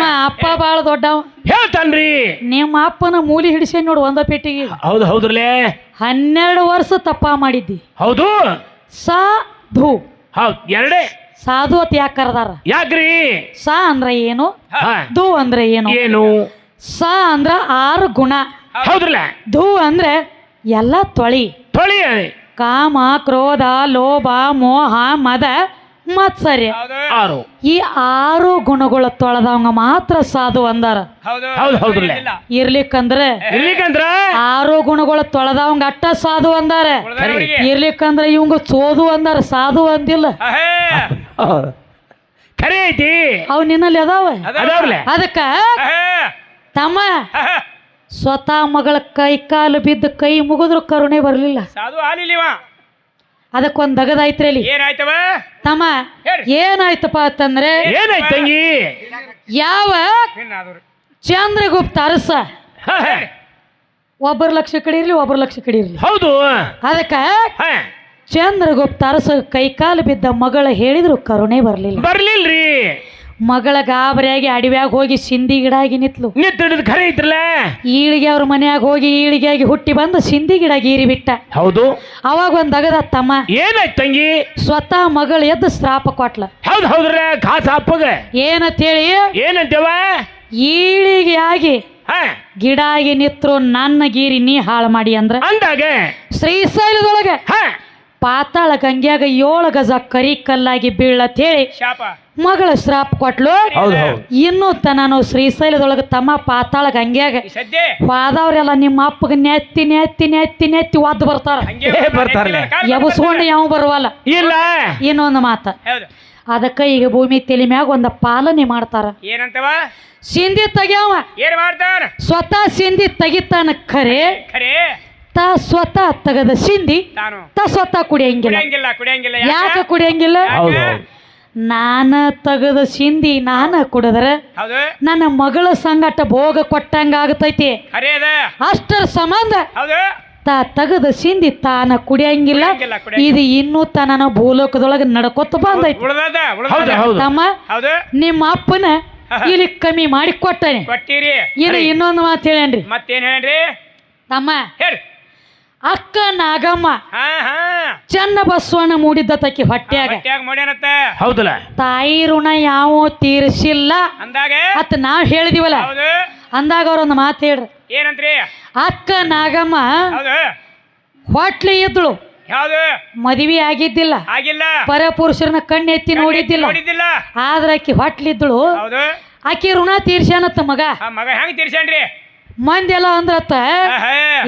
ತಮ್ಮ ಅಪ್ಪ ಬಾಳ ದೊಡ್ಡವ. ಹೇಳ್ತಾನ್ರಿ. ನಿಮ್ಮ ಅಪ್ಪನ ಮೂಲಿ ಹಿಡಿಸಿ ನೋಡು ಒಂದ ಪೆಟ್ಟಿಗೆ. ಹೌದು ಹೌದ್ರಲೇ ಹನ್ನೆರಡು ವರ್ಷ ತಪ್ಪ ಮಾಡಿದ್ದಿ. ಹೌದು. ಸಾಧು. ಹೌದು ಎರಡೇ? ಸಾಧು ಅತ್ ಯಾಕೆ ಕರೆದಾರ? ಯಾಕ್ರಿ? ಸಾ ಅಂದ್ರೆ ಏನು? ಹಾ, ಧು ಅಂದ್ರೆ ಏನು? ಏನು? ಸ ಅಂದ್ರ ಆರು ಗುಣ. ಹೌದ್ರಲ್ಲ? ಧು ಅಂದ್ರೆ ಎಲ್ಲ ತೊಳಿ. ತೊಳಿ. ಕಾಮ ಕ್ರೋಧ ಲೋಭ ಮೋಹ ಮದ. ಮತ್ಸರ್ಯ ಸರಿ. ಆರು. ಈ ಆರು ಗುಣಗಳ ತೊಳೆದವಂಗ ಮಾತ್ರ ಸಾಧು ಅಂದಾರ. ಹೌದು. ಇರ್ಲಿಕ್ಕಂದ್ರೆ ಇರ್ಲಿಕ್ಕಂದ್ರ? ಆರು ಗುಣಗಳ ತೊಳೆದವಂಗ ಅಟ್ಟ ಸಾಧು ಅಂದಾರ. ಇರ್ಲಿಕ್ಕಂದ್ರೆ ಇವಂಗ ಸೋದು ಅಂದಾರ ಸಾಧು ಅಂದಿಲ್ಲ. ಖರೆ ಐತಿ. ಅವ್ ನಿನ್ನಲ್ಲಿ ಅದಾವ. ಅದಕ್ಕ ತಮ್ಮ. ಸ್ವತಃ ಮಗಳ ಕೈ ಕಾಲು ಬಿದ್ದು ಕೈ ಮುಗಿದ್ರು ಕರುಣೆ ಬರಲಿಲ್ಲ. ಸಾಧು ಆಲಿಲ್ಲಿವ ಅದಕ್ಕೊಂದ್ ದಗದಾಯ್ತ್ರಿ ಅಲ್ಲಿ. ಏನಾಯ್ತವ? ತಮ್ಮ. ಏನಾಯ್ತಪ್ಪ ಅಂತಂದ್ರೆ ಏನಾಯ್ತು ತಂಗಿ? ಯಾವ ಚಂದ್ರಗುಪ್ತ ಅರಸ. ಒಬ್ಬರ ಲಕ್ಷ ಕಡೆ ಇರ್ಲಿ ಒಬ್ಬರ ಲಕ್ಷ ಕಡೆ ಇರ್ಲಿ. ಹೌದು. ಅದಕ್ಕ. ಚಂದ್ರಗುಪ್ತ ಅರಸ ಕೈಕಾಲು ಬಿದ್ದ ಮಗಳ ಹೇಳಿದ್ರು ಕರುಣೆ ಬರಲಿಲ್ಲ. ಬರ್ಲಿಲ್ರಿ. ಮಗಳ ಗಾಬರಿಯಾಗಿ ಅಡವ್ಯಾಗ ಹೋಗಿ ಸಿಂಧಿ ಗಿಡ ಆಗಿ ನಿತ್ಲು. ನಿತ್ ಹಿಡಿದು ಖರೆ ಐತ್ರಲ್ಲ ಈಳಿಗೆ ಅವ್ರ ಮನ್ಯಾಗ ಹೋಗಿ ಈಳಿಗೆಯಾಗಿ ಹುಟ್ಟಿ ಬಂದು ಸಿಂಧಿ ಗಿಡ ಗೀರಿ ಬಿಟ್ಟ ಹೌದು. ಅವಾಗ ಒಂದ್ ಅಗದ ತಮ್ಮ ಏನಾಯ್ತು ತಂಗಿ? ಸ್ವತಃ ಮಗಳು ಎದ್ದು ಶ್ರಾಪ ಕೊಟ್ಲ. ಹೌದು ಹೌದ್ರೆ ಖಾಸ ಅಪ್ಪಗ. ಏನಂತೇಳಿ? ಏನಂತೇವ? ಈಳಿಗೆ ಆಗಿ ಹ. ಗಿಡ ಆಗಿ ನಿತ್ರು ನನ್ನ ಗೀರಿ ನೀ ಹಾಳು ಮಾಡಿ ಅಂದ್ರ ಅಂದಾಗ? ಶ್ರೀಶೈಲದೊಳಗೆ ಹ. ಪಾತಾಳ ಗಂಗ್ಯಾಗ ಏಳು ಗಜ ಕರಿ ಕಲ್ಲಾಗಿ ಬೀಳತ್ ಹೇಳಿ ಶಾಪ. ಮಗಳ ಶ್ರಾಪ್ ಕೊಟ್ಲು. ಹೌದು ಹೌದು. ಇನ್ನು ತನಾನು ಶ್ರೀಶೈಲದೊಳಗ ತಮ್ಮ ಪಾತಾಳ ಗಂಗ್ಯಾಗ. ಈ ಸದ್ಯ? ಹೋದವ್ರೆಲ್ಲ ನಿಮ್ಮ ಅಪ್ಪಗ ನೆತ್ತಿ ನೆತ್ತಿ ನೆತ್ತಿ ನೆತ್ತಿ ಒದ್ದು ಬರ್ತಾರ. ಹಂಗೆ ಏ, ಎಬಸ್ಕೊಂಡು ಯಾವ ಬರುವಲ್ಲ. ಇಲ್ಲ. ಇನ್ನೊಂದು ಮಾತ. ಹೌದು. ಅದಕ್ಕೆ ಈಗ ಭೂಮಿ ತಲೆ ಮ್ಯಾಗ ಒಂದ ಪಾಲನೆ ಮಾಡ್ತಾರ. ಏನಂತವ? ಸಿಂಧಿ ತೆಗ್ಯಾವ. ಏನ್ ಮಾಡ್ತಾನ ಸ್ವತಃ ಸಿಂಧಿ ತೆಗಿತಾನ ಖರೆ. ಖರೆ. ತಾ ಸ್ವತಃ ತೆಗದ ಸಿಂಧಿ ತಾನು. ತಾ ಸ್ವತಃ ಕುಡಿಯಂಗಿಲ್ಲ. ಕುಡಿಯಂಗಿಲ್ಲ ಕುಡಿಯಂಗಿಲ್ಲ ಯಾಕೆ? ಕುಡಿಯಂಗಿಲ್ಲ? ಹೌದು ಹೌದು. ನಾನ ತೆಗದ ಸಿಂಧಿ ನಾನ ಕುಡಿದ್ರ ಹೌದು. ನನ್ನ ಮಗಳ ಸಂಗಟ ಭೋಗ ಕೊಟ್ಟಂಗ ಆಗತೈತಿ. ಖರೆ ಅದ ಅಷ್ಟರ ಸಂಬಂಧ ಹೌದು. ತಾ ತಗದ ಸಿಂಧಿ ತಾನ ಕುಡಿಯಂಗಿಲ್ಲ. ಕುಡಿಯಂಗಿಲ್ಲ, ಕುಡಿಯಂಗಿಲ್ಲ. ಇದು ಇನ್ನೂ ತನ ಭೂಲೋಕದೊಳಗೆ ನಡ್ಕೊತ ಬಂದೈತಿ. ಉಳ್ದದ ಹೌದು ಉಳ್ದದ. ಹೌದು ತಮ್ಮ ಹೌದು. ನಿಮ್ಮ ಅಪ್ಪನ ಇಲ್ಲಿ ಕಮ್ಮಿ ಮಾಡಿ ಕೊಟ್ಟಾನೆ ಕೊಟ್ಟಿರಿ. ಇನ್ನು ಇನ್ನೊಂದು ಮಾತು ಹೇಳೇನ್ರಿ? ಮತ್ತೇನ್ ಹೇಳ್ರಿ ತಮ್ಮ. ಹೇಳ್ರಿ ಅಕ್ಕ ನಾಗಮ್ಮ. ಹಾ ಹಾ. ಚನ್ನ ಬಸವಣ್ಣ ಮೂಡಿದ್ದ ತಕ್ಕಿ ಹೊಟ್ಯಾಗ ಹೊಟ್ಯಾಗ ಮಾಡ್ಯಾನತ್ತ ಹೌದಲ್ಲ? ತಾಯಿ ಋಣ ಯಾವ ತೀರಿಸಿಲ್ಲ. ಅಂದಾಗ? ಅತ್ ನಾವ್ ಹೇಳಿದಿವಲ್ಲ. ಹೌದು. ಅಂದಾಗ ಅವ್ರೊಂದು ಮಾತು ಹೇಳ್ರಿ. ಏನಂತ್ರಿ? ಅಕ್ಕ ನಾಗಮ್ಮ ಹೌದು. ಹೊಟ್ಲಿ ಇದ್ಳು. ಯಾವ್ದು? ಮದುವೆ ಆಗಿದ್ದಿಲ್ಲ. ಆಗಿಲ್ಲ. ಪರಪುರುಷರನ್ನ ಕಣ್ಣೆತ್ತಿ ನೋಡಿದ್ದಿಲ್ಲ. ನೋಡಿದ್ದಿಲ್ಲ. ಆದ್ರೆ ಆಕಿ ಹೊಟ್ಲಿದ್ದಳು ಹೌದು. ಆಕಿ ಋಣ ತೀರ್ಸ್ಯಾನತ್ತ ಮಗ. ಆ ಮಗ ಹೆಂಗ್ ತೀರ್ಸೇನ್ರಿ ಮಂದಿ ಎಲ್ಲ ಅಂದ್ರತ್ತ.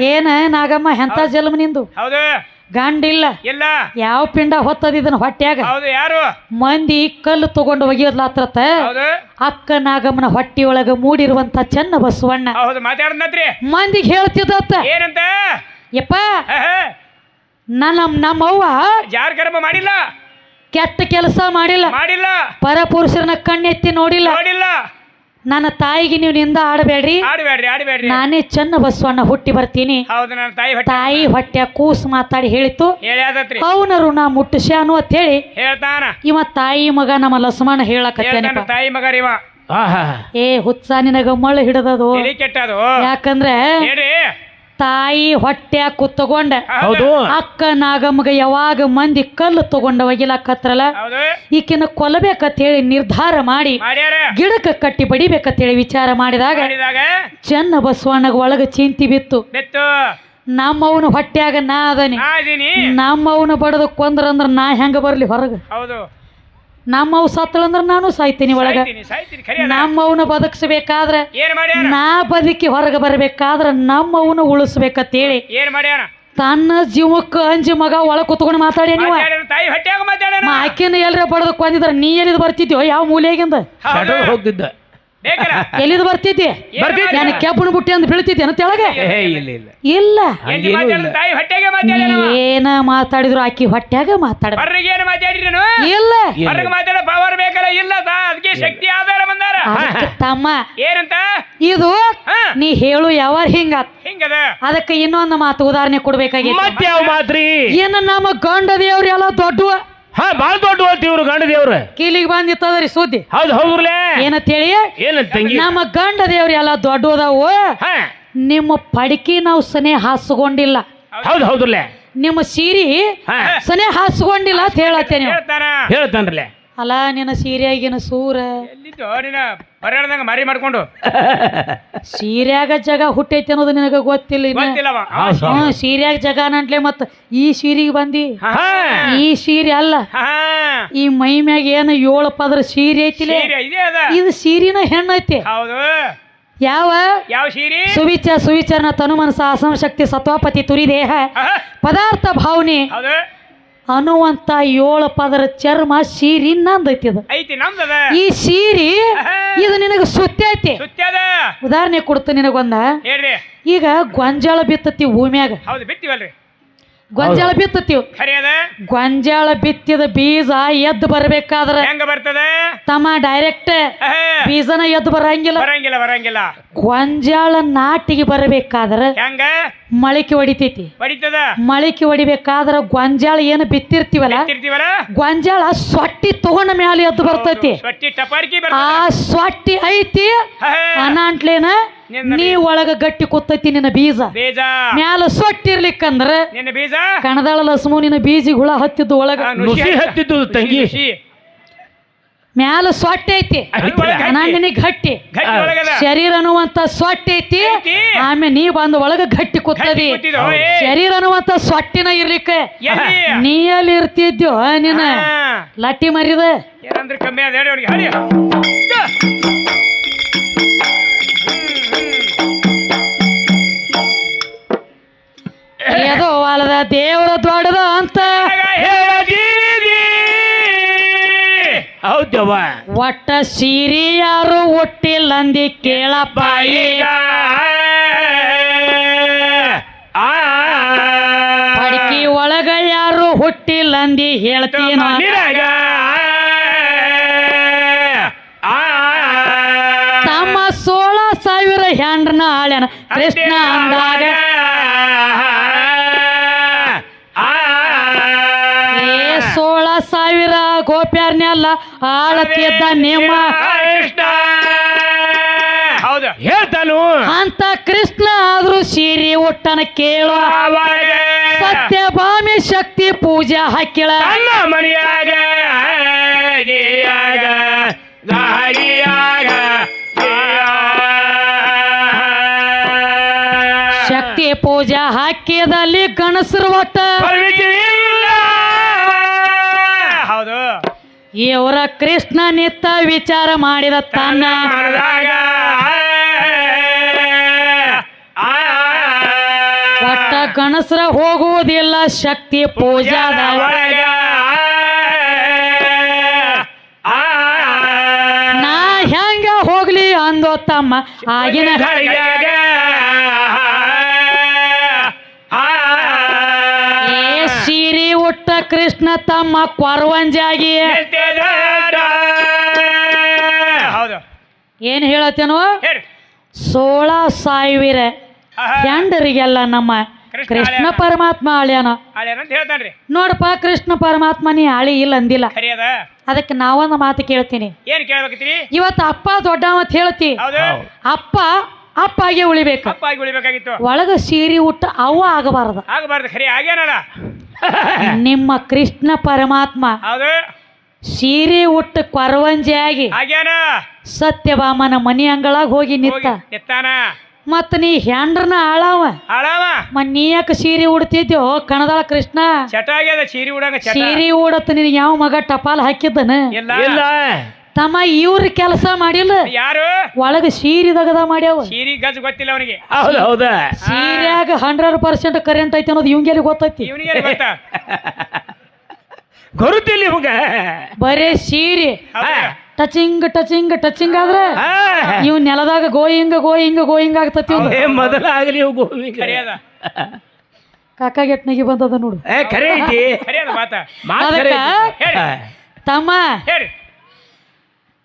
ಏನ ನಾಗಮ್ಮ ಎಂತ ಜನ್ಮ ನಿಂದು? ಹೌದು. ಗಂಡಿಲ್ಲ. ಇಲ್ಲ. ಯಾವ ಪಿಂಡ ಹೊತ್ತದ ಇದನ್ನ ಹೊಟ್ಯಾಗ? ಹೌದು ಯಾರು? ಮಂದಿ ಕಲ್ಲು ತಗೊಂಡು ಒಗಿಯೋದ್ಲಾತ್ರತ್ತ? ಅಕ್ಕ ನಾಗಮ್ಮನ ಹೊಟ್ಟಿ ಒಳಗ ಮೂಡಿರುವಂತ ಚೆನ್ನ ಬಸವಣ್ಣ. ಮಂದಿಗೆ ಹೇಳ್ತಿದ್ದತ್ತ? ಏನಂತ? ಯಪ್ಪ. ನನ್ನ ನಮ್ಮವ್ವ ಯಾರು ಕರ್ಮ ಮಾಡಿಲ್ಲ? ಕೆಟ್ಟ ಕೆಲಸ ಮಾಡಿಲ್ಲ. ಮಾಡಿಲ್ಲ. ಪರಪುರುಷರನ್ನ ಕಣ್ಣೆತ್ತಿ ನೋಡಿಲ್ಲ. ನೋಡಿಲ್ಲ. ನನ್ನ ತಾಯಿಗೆ ನೀವು ನಿಂದ ಆಡಬೇಡ್ರಿ ಆಡ್ಬೇಡ್ರಿ ಆಡ್ಬೇಡ್ರಿ ನಾನೇ ಚೆನ್ನ ಬಸವಣ್ಣ ಹುಟ್ಟಿ ಬರ್ತೀನಿ. ಹೌದು ನನ್ನ ತಾಯಿ ಹೊಟ್ಟೆ ತಾಯಿ ಹೊಟ್ಟೆ ಕೂಸು ಮಾತಾಡಿ ಹೇಳಿತು ಹೇಳ್ಯಾದತ್ರಿ. ಅವನ ಋಣ ಮುಟ್ಟಿಸ್ಯಾನು ಅಂತ ಹೇಳಿ. ಹೇಳ್ತಾನ. ಇವ ತಾಯಿ ಮಗ ನಮ್ಮ ಲಸಮಾನ ಹೇಳಕ್ ತಾಯಿ ಮಗ ರೀವ ಆಹಾ. ಏ ಹುಚ್ಚ ನಿನಗ ಮಳ್ಳು ಹಿಡದದು. ತಲಿ ಕೆಟ್ಟದು. ಯಾಕಂದ್ರೆ ಹೇಳ್ರಿ. ತಾಯಿ ಹೊಟ್ಟೆ ಕುತ್ತಗೊಂಡ ಹೌದು. ಅಕ್ಕ ನಾಗಮ್ಮಗ ಯಾವಾಗ ಮಂದಿ ಕಲ್ಲು ತಗೊಂಡ ಒಗಿಲಾಕತ್ರಲ್ಲ ಈಕಿನ ಕೊಲ್ಲಬೇಕಂತ ಹೇಳಿ ನಿರ್ಧಾರ ಮಾಡಿ ಮಾಡ್ಯಾರ. ಗಿಡಕ್ಕೆ ಕಟ್ಟಿ ಬಡಿಬೇಕಂತ ಹೇಳಿ ವಿಚಾರ ಮಾಡಿದಾಗ ಮಾಡಿದಾಗ ಚೆನ್ನ ಬಸವಣ್ಣಗ ಒಳಗ ಚಿಂತಿ ಬಿತ್ತು. ಬೆತ್ತು. ಹೊಟ್ಟ್ಯಾಗ ನಾ ಅದನಿ. ನಾ ಇದೀನಿ. ನಮ್ಮವನ ಬಡದು ಕೊಂದ್ರಂದ್ರ ನಾ ಹೆಂಗ ಬರ್ಲಿ ಹೊರಗ? ಹೌದು. ನಮ್ಮವ್ ಸತ್ತಳಂದ್ರೆ ನಾನು ಸಾಯ್ತೀನಿ ಒಳಗ. ನಮ್ಮ ಅವನ ಖರಿ ನಮ್ಮವನ ಬದುಕಿಸ್ಬೇಕಾದ್ರ ಏನ್ ಮಾಡ್ಯಾರ? ನಾ ಬದುಕಿ ಹೊರಗೆ ಬರಬೇಕಾದ್ರೆ ನಮ್ಮವನ ಉಳಿಸ್ಬೇಕಂತೇಳಿ. ಏನ್ ಮಾಡ್ಯಾರ? ತನ್ನ ಜೀವಕ್ಕೆ ಅಂಜಿ ಮಗ ಒಳ ಕುತ್ಕೊಂಡು ಮಾತಾಡಿ ನೀವು? ಆಕಿನ ಎಲ್ರ ಬಡದು ಕೊಂದಿದ್ರ ನೀ ಎಲ್ಲಿದ್ ಬರ್ತಿದ್ಯೋ ಯಾವ ಮೂಲೆಯಾಗಿಂದ? ಹೋಗ್ತಿದ್ದ ಎಲ್ಲಿದ್ ಬರ್ತೈತಿ ಬರ್ತಿದ್ದೆ. ನಾನು ಕೆಬ್ಬನ ಬುಟ್ಟಿ ಅಂತ ಬೀಳ್ತಿದ್ದೆ ಅಂತ ಹೇಳಗೆ ಇಲ್ಲ ಏನ ಮಾತಾಡಿದ್ರು ಆಕಿ ಹೊಟ್ಯಾಗ ಮಾತಾಡ ಏನು ಮಾತಾಡಿರಿ ನಾನು? ಇಲ್ಲ. ಮಾತಾಡ ಪವರ್ ಬೇಕಲ್ಲ ಇಲ್ಲ ತಾ ಅದಕ್ಕೆ ಶಕ್ತಿ ಆಧಾರ ಬಂದಾರ. ತಮ್ಮ. ಏನಂತ? ಇದು ನೀ ಹೇಳು ಯಾವ ಹಿಂಗ ಹಿಂಗದ? ಅದಕ್ಕೆ ಇನ್ನೊಂದು ಮಾತು ಉದಾಹರಣೆ ಕೊಡ್ಬೇಕಾಗಿತ್ತು ಮತ್ತೆ ಯಾವ ಮಾತ್ರಿ? ಏನ ನಮ್ಮ ಗಂಡ ದೇವ್ರೆಲ್ಲ ಎಲ್ಲ ದೊಡ್ಡವ? ಹಾ ಬಾಳ ದೊಡ್ಡ ಇವ್ರು ಗಂಡ ದೇವ್ರು ಕೀಲಿಗೆ ಬಂದಿತ್ತದ್ರಿ ಸುದ್ದಿ. ಹೌದು ಹೌದ್ರಲೇ ಏನಂತ ಹೇಳಿ? ಏನಂತ ತಂಗಿ? ನಮ್ಮ ಗಂಡ ದೇವ್ರು ಎಲ್ಲ ದೊಡ್ಡದಾವು ಹಾ. ನಿಮ್ಮ ಪಡಿಕೆ ನಾವು ಸನೆ ಹಾಸ್ಕೊಂಡಿಲ್ಲ ಹೌದು ಹೌದ್ರಲೇ ನಿಮ್ಮ ಸೀರಿ ಹಾ. ಸನೆ ಹಾಸ್ಕೊಂಡಿಲ್ಲ ಅಂತ ಹೇಳತ್ತೇನೆ. ಹೇಳ್ತಾನ ಹೇಳ್ತಾನ್ರಲೇ ಅಲ್ಲ ನಿನ್ನ ಸೀರೆಯಾಗಿನ ಸೂರ? ಹೊರಡ್ದಂಗ ಮರಿ ಮಾಡ್ಕೊಂಡು. ಸೀರ್ಯಾಗ ಜಗ ಹುಟ್ಟೈತಿ ಅನ್ನೋದು ನಿನಗ ಗೊತ್ತಿಲ್ಲ ಸೀರೆಯಾಗ ಗೊತ್ತಿಲ್ಲವ. ಜಗ ನಂಟ್ಲೆ ಮತ್ತ ಈ ಸೀರೆಗೆ ಬಂದಿ? ಹಾ ಈ ಸೀರೆ ಅಲ್ಲ. ಹಾ ಈ ಮೈ ಮ್ಯಾಗ ಏನು ಏಳು ಪದ್ರ ಸೀರೆ ಐತಿಲೆ? ಸೀರೆ ಇದೇ ಅದ. ಇದು ಸೀರಿನ ಹೆಣ್ಣೈತಿ ಹೌದು. ಯಾವ? ಯಾವ ಸೀರಿ? ಸುವಿಚ ಸುವಿಚಾರನ ತನು ಮನಸ ಅಸಮ ಶಕ್ತಿ ಸತ್ವಾಪತಿ ತುರಿ ದೇಹ ಆಹಾ, ಪದಾರ್ಥ ಭಾವನೆ. ಹೌದು. ಅನ್ನುವಂತ ಏಳು ಪದರ ಚರ್ಮ ಸೀರಿ ನಂದೈತಿ ಇದು ಐತಿ ನಮ್ದದ ಈ ಸೀರಿ ಇದು ನಿನಗೆ ಸುತ್ತೈತಿ ಐತಿ. ಸುತ್ಯದ ಉದಾಹರಣೆ ಕೊಡ್ತ ನಿನಗೊಂದ. ಹೇಳ್ರಿ. ಈಗ ಗೊಂಜಾಳ ಬಿತ್ತತಿ ಭೂಮ್ಯಾಗ. ಹೌದು ಬಿತ್ತಿವಲ್ರಿ. ಗೊಂಜಾಳ ಬಿತ್ತತಿ ಖರಿ ಅದ ಗೊಂಜಾಳ ಬಿತ್ತಿದ ಬೀಜ ಎದ್ದು ಬರ್ಬೇಕಾದ್ರ ಹೆಂಗ ಬರ್ತದೆ? ತಮ್ಮ ಡೈರೆಕ್ಟ್ ಬೀಜನ ಎದ್ದು ಬರಂಗಿಲ್ಲ. ಬರಂಗಿಲ್ಲ ಬರಂಗಿಲ್ಲ. ಗೊಂಜಾಳ ನಾಟಿಗೆ ಬರಬೇಕಾದ್ರ ಹೆಂಗ? ಮಳಿಕೆ ಹೊಡಿತೈತಿ. ಹೊಡಿತದ? ಮಳಿಕೆ ಹೊಡಿಬೇಕಾದ್ರ ಗೊಂಜಾಳ ಏನು ಬಿತ್ತಿರ್ತೀವಲ್ಲ? ಬಿತ್ತಿರ್ತೀವಲ್ಲ? ಗೊಂಜಾಳ ಸೊಟ್ಟಿ ತಗೊಂಡ ಮ್ಯಾಲೆ ಎದ್ದು ಬರ್ತೈತಿ. ಸೊಟ್ಟಿ ಟಪಾರ್ಕಿ ಆ ಸೊಟ್ಟಿ ಐತಿ. ಅನಾಂಟ್ಲೇನ ನೀ ಒಳಗ ಗಟ್ಟಿ ಕೂತೈತಿ ನಿನ್ನ ಬೀಜ. ಬೀಜ. ಮ್ಯಾಲ ಸೊಟ್ಟಿರ್ಲಿಕ್ಕಂದ್ರ ನಿನ್ನ ಬೀಜ. ಕಣದಾಳ ಲಸ್ಮು ನಿನ್ನ ಬೀಜಿಗೆ ಹುಳ ಹತ್ತಿದ್ದು ಒಳಗ. ನುಸಿ ಹತ್ತಿದ್ದು ತಂಗಿ. ಮ್ಯಾಲ ಸೊಟ್ಟಿ ಐತಿ ಗಟ್ಟಿ. ಗಟ್ಟಿ. ಗಟ್ಟಿ ಒಳಗದ. ಶರೀರ ಅನ್ನುವಂತ ಸೊಟ್ಟಿ ಐತಿ. ಆಮೇಲೆ ನೀ ಬಂದ ಒಳಗ ಗಟ್ಟಿ ಕೂತದಿ. ಶರೀರ ಅನ್ನುವಂತ ಸೊಟ್ಟಿನ ಇರ್ಲಿಕ್ಕೆ. ನೀಯಲ್ಲಿ ನೀ ಎಲ್ಲಿ ಇರ್ತಿದ್ಯೋ ನೀನ ಹಾ. ಲಟ್ಟಿ ಮರಿದ. ಏನಂದ್ರೆ ಕಮ್ಮಿ ಏದೋ ಅಲ್ಲದ ದೇವರ ದೊಡ್ಡದ ಅಂತ. ಹೌದವ್ವ. ಒಟ್ಟ ಸೀರಿ ಯಾರು ಒಟ್ಟಿಲ್ಲಂದಿ ಕೇಳಪ್ಪ ಈಗ ಪಡ್ಕಿ ಒಳಗ ಯಾರು ಹುಟ್ಟಿಲ್ಲಂದಿ ಹೇಳ್ತೀನ. ತಮ್ಮ ಸೋಳ ಸಾವಿರ ಹೆಂಡ್ರನ ಆಳ್ಯಾನ. ಕೃಷ್ಣ ಅಂದಾಗ. ಸಾವಿರ ಗೋಪ್ಯಾರ್ನೆಲ್ಲ ಆಳತಿದ್ದ ನಿಮ್ಮ ಕೃಷ್ಣ. ಹೌದು. ಹೇಳ್ತಾನು. ಅಂತ ಕೃಷ್ಣ ಆದ್ರೂ ಸೀರಿ ಉಟ್ಟನ ಕೇಳೋ. ಸತ್ಯ ಸತ್ಯಭಾಮಿ ಶಕ್ತಿ ಪೂಜೆ ಹಾಕಿಳ ಮನೆಯಾಗ ಗಿಯಾಗ ಶಕ್ತಿ ಪೂಜೆ ಹಾಕಿದಲ್ಲಿ ಗಣಸರು ಒಟ್ಟ. ಇವರ ಕೃಷ್ಣ ನಿತ್ತ ವಿಚಾರ ಮಾಡಿದ ತನ್ನ ಒಟ್ಟ ಗಣಸರ ಹೋಗುವುದಿಲ್ಲ ಶಕ್ತಿ ಪೂಜಾದ ನಾ ಹೆಂಗ ಹೋಗ್ಲಿ ಅಂದೋ ತಮ್ಮ ಆಗಿನ ಉಟ್ಟ ಕೃಷ್ಣ ತಮ್ಮ ಕೊರವಂಜಾಗಿ ಹೌದು. ಏನ್ ಹೇಳತ್ತೇನು? ಹೇಳಿ. ಸೋಳ ಸಾವಿರ. ಹೆಂಡರಿಗೆಲ್ಲ ನಮ್ಮ ಕೃಷ್ಣ. ಪರಮಾತ್ಮ ಆಳ್ಯಾನ ಅಂತ ಹೇಳ್ತಾನ್ರಿ. ನೋಡಪ್ಪ ಕೃಷ್ಣ ಪರಮಾತ್ಮ ನೀ ಆಳಿ ಇಲ್ಲ ಅಂದಿಲ್ಲ. ಖರಿ ಅದ ಅದಕ್ಕೆ ನಾವೊಂದು ಮಾತು ಕೇಳ್ತೀನಿ. ಏನ್ ಇವತ್ತು ಅಪ್ಪ ದೊಡ್ಡ ಅಂತ ಹೇಳ್ತಿ. ಹೌದು. ಅಪ್ಪ ಅಪ್ಪ ಆಗಿ ಉಳಿಬೇಕು ಉಳಿಬೇಕಾಗಿತ್ತು. ಒಳಗ ಸೀರಿ ಉಟ್ಟ ಅವ ಆಗಬಾರದು. ಆಗಬಾರ್ದು. ಖರಿ ಆಗ್ಯಾನಲ್ಲ ನಿಮ್ಮ ಕೃಷ್ಣ ಪರಮಾತ್ಮ ಸೀರೆ ಉಟ್ಟ ಕೊರವಂಜಿಯಾಗಿ ಸತ್ಯಭಾಮನ ಮನಿ ಅಂಗಳಾಗ ಹೋಗಿ ನಿತ್ತ ಮತ್ತ ನೀ ಹೆಂಡ್ರನ ಆಳವ ಹಾಳಾವ? ಮ ನೀ ಯಾಕೆ ಸೀರೆ ಉಡ್ತಿದ್ಯೋ? ಕಣದಾಳ ಕೃಷ್ಣ. ಚಟ ಆಗ್ಯದ ಚೀರಿ ಉಡಂಗ ಚಟ? ಸೀರೆ ಉಡತ್ ನಿನ್ ಯಾವ ಮಗ ಟಪಾಲ್ ಹಾಕಿದ್ದನ? ಇಲ್ಲ. ಇಲ್ಲ. ತಮ್ಮ ಇವ್ರ ಕೆಲಸ ಮಾಡಿಲ್ಲ. ಯಾರು? ಒಳಗ ಸೀರಿ ದಗದ ಮಾಡ್ಯಾವ ಸೀರಿ ಗಜ್ ಗೊತ್ತಿಲ್ಲ ಅವನಿಗೆ. ಹೌದು ಹೌದಾ. ಸೀರಿಯಾಗ ಹಂಡ್ರೆಡ್ ಪರ್ಸೆಂಟ್ ಕರೆಂಟ್ ಐತಿ ಅನ್ನೋದು ಇವಂಗೆಲ್ಲಿ ಗೊತ್ತೈತಿ? ಇವನಿಗೆ ಗೊತ್ತಾ? ಗೊರುತಿಲ್ಲ ಇವಾಗ. ಬರೇ ಸೀರಿ. ಟಚಿಂಗ್ ಟಚಿಂಗ್ ಟಚಿಂಗ್ ಆದ್ರೆ ಇವ್ ನೆಲದಾಗ ಗೋಯಿಂಗ್ ಗೋಯಿಂಗ್ ಗೋಯಿಂಗ್ ಆಗ್ತತಿ ಇವ್ನು. ಆಗಲಿ ಮೊದಲಾಗಲಿ ಇವು ಅದ ಕಾಕ ಗೆಟ್ನಿಗೆ ಬಂದದ ನೋಡು. ಖರೆ ಐತಿ. ತಮ್ಮ ಹೇಳಿ.